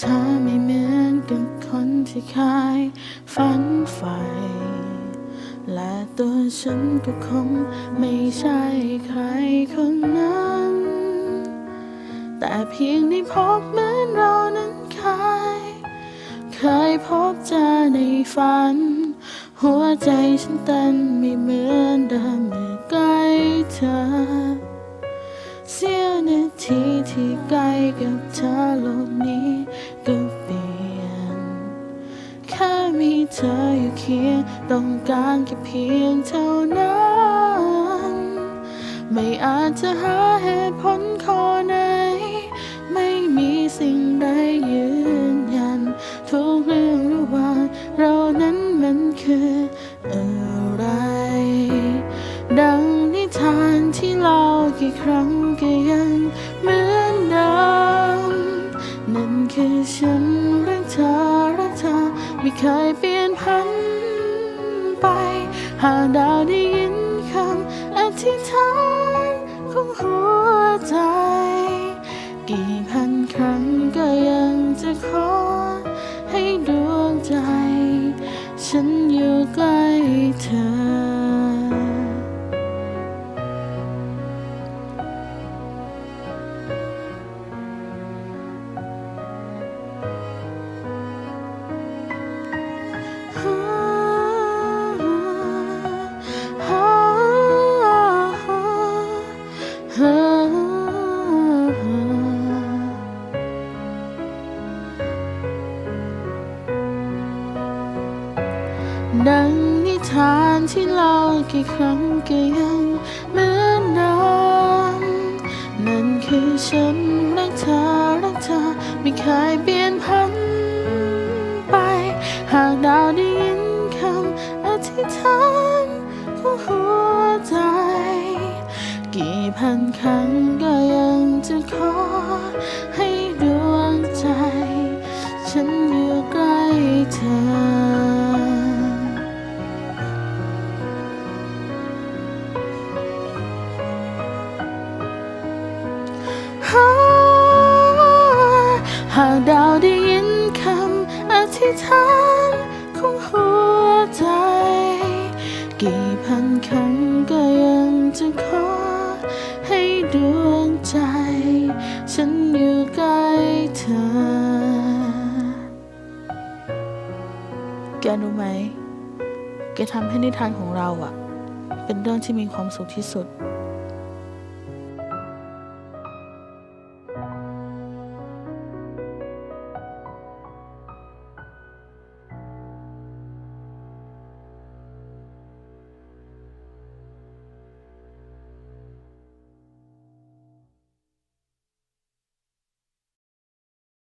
เธอไม่เหมือนกับคนที่เคยฝันใฝ่และตัวฉันก็คงไม่ใช่ใครคนนั้น แต่เพียงได้พบเหมือนเรานั้นเคย เคยพบเจอในฝัน หัวใจฉันเต้นไม่เหมือนเดิมเมื่อใกล้เธอ เสี้ยวนาทีที่ใกล้กับเธอลก เคียงต้องการแค่เพียงเท่านั้น ไม่อาจจะหาเหตุผลข้อไหน ไม่มีสิ่งใดยืนยัน ทุกเรื่องระหว่างเรานั้นมันคืออะไร ดังนิทานที่เล่ากี่ครั้งก็ยังเหมือนเดิมนั่นคือฉันรักเธอรักเธอไม่เคยเปลี่ยน พันไป หากดาวได้ยินคำอธิษฐานของหัวใจ กี่พันครั้งก็ยังจะขอ ให้ดวงใจ ฉันอยู่ใกล้เธอ ดังนิทานที่เล่ากี่ครั้งก็ยังเหมือนเดิมนั่นคือฉันรักเธอรักเธอไม่เคยเปลี่ยนพันไป หากดาวได้ยินคำอธิษฐานของหัวใจ กี่พันครั้งก็ยังจะขอให้ากดาวได้ยินคำอธิษฐานของหัวใจ กี่พันครั้งก็ยังจะขอให้ดวงใจ ฉันอยู่ใกล้เธอ แกรู้ไหม แกทำให้นิทานของเราอะเป็นเรื่องที่มีความสุขที่สุด